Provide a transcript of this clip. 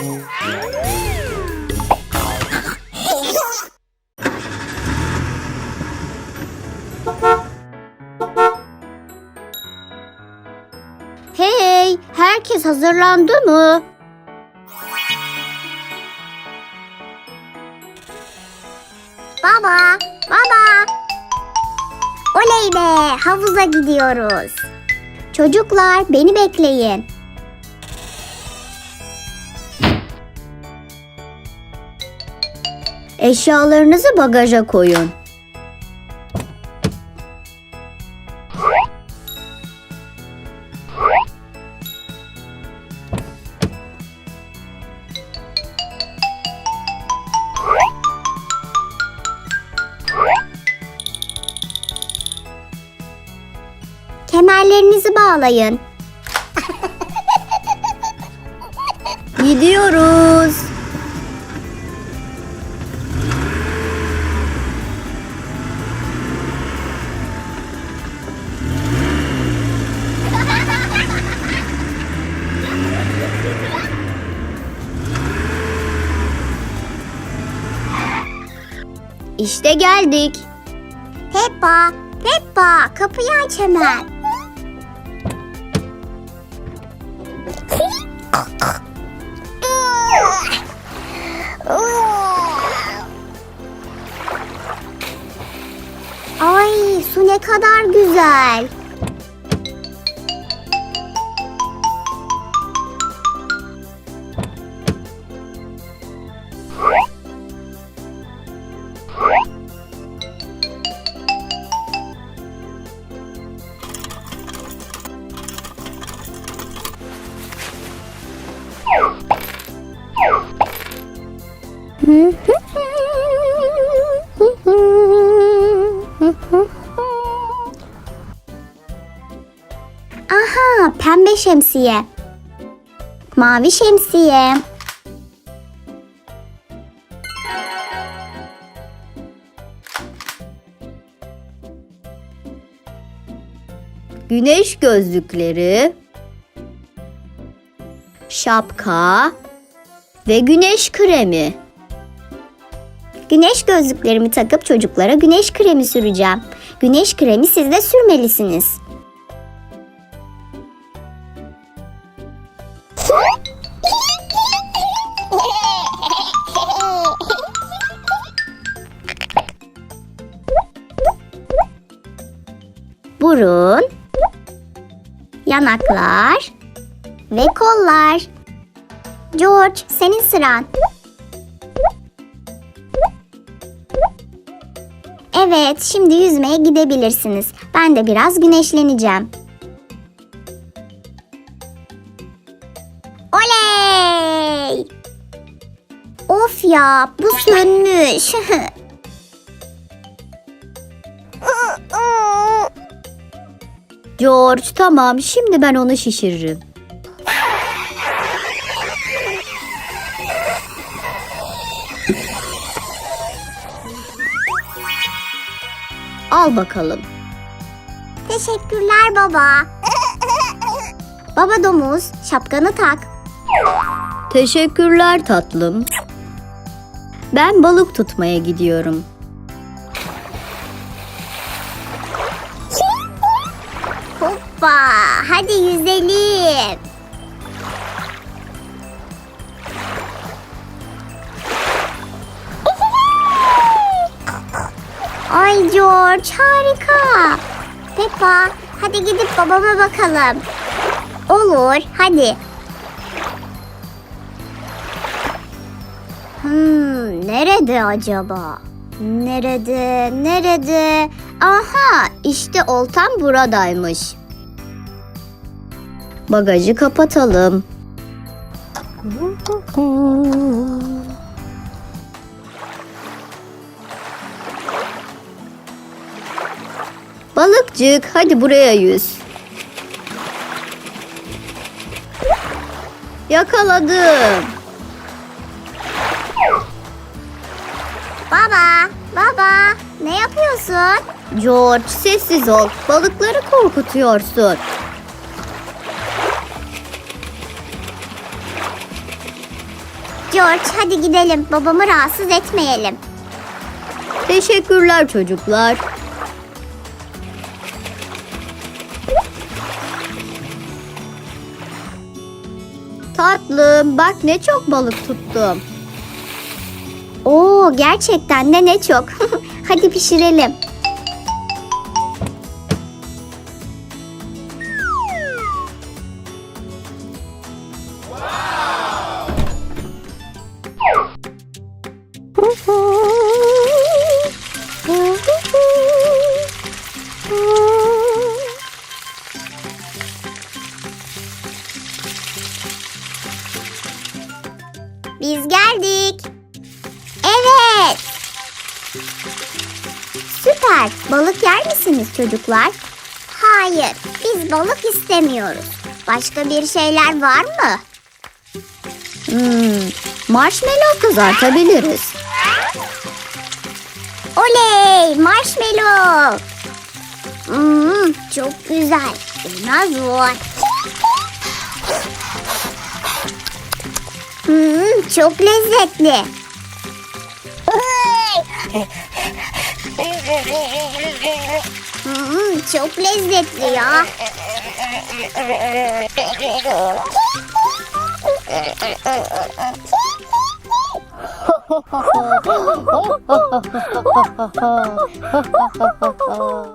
Hey, herkes hazırlandı mı? Baba, baba. Oley be, havuza gidiyoruz. Çocuklar, beni bekleyin. Eşyalarınızı bagaja koyun. Kemerlerinizi bağlayın. Gidiyoruz. İşte geldik. Peppa, Peppa kapıyı aç hemen. Ay su ne kadar güzel. Aha pembe şemsiye. Mavi şemsiye. Güneş gözlükleri. Şapka ve güneş kremi. Güneş gözlüklerimi takıp çocuklara güneş kremi süreceğim. Güneş kremi siz de sürmelisiniz. Burun, yanaklar ve kollar. George, senin sıran. Evet, şimdi yüzmeye gidebilirsiniz. Ben de biraz güneşleneceğim. Oley! Of ya, bu sönmüş. George, tamam. Şimdi ben onu şişiririm. Al bakalım. Teşekkürler baba. baba domuz, şapkanı tak. Teşekkürler tatlım. Ben balık tutmaya gidiyorum. Hoppa, hadi yüzelim. George harika. Peppa hadi gidip babama bakalım. Olur hadi. Hmm, nerede acaba? Nerede? Nerede? Aha, işte oltam buradaymış. Bagajı kapatalım. Balıkçık hadi buraya yüz. Yakaladım. Baba, baba ne yapıyorsun? George sessiz ol. Balıkları korkutuyorsun. George hadi gidelim. Babamı rahatsız etmeyelim. Teşekkürler çocuklar. Tatlım bak ne çok balık tuttum. Oo gerçekten de ne çok. hadi pişirelim. Süper. Balık yer misiniz çocuklar? Hayır, biz balık istemiyoruz. Başka bir şeyler var mı? Hmm, marshmallow kızartabiliriz. Oley, marshmallow. Hmm, çok güzel. Biraz var. Hmm, çok lezzetli. Hmm, çok lezzetli ya.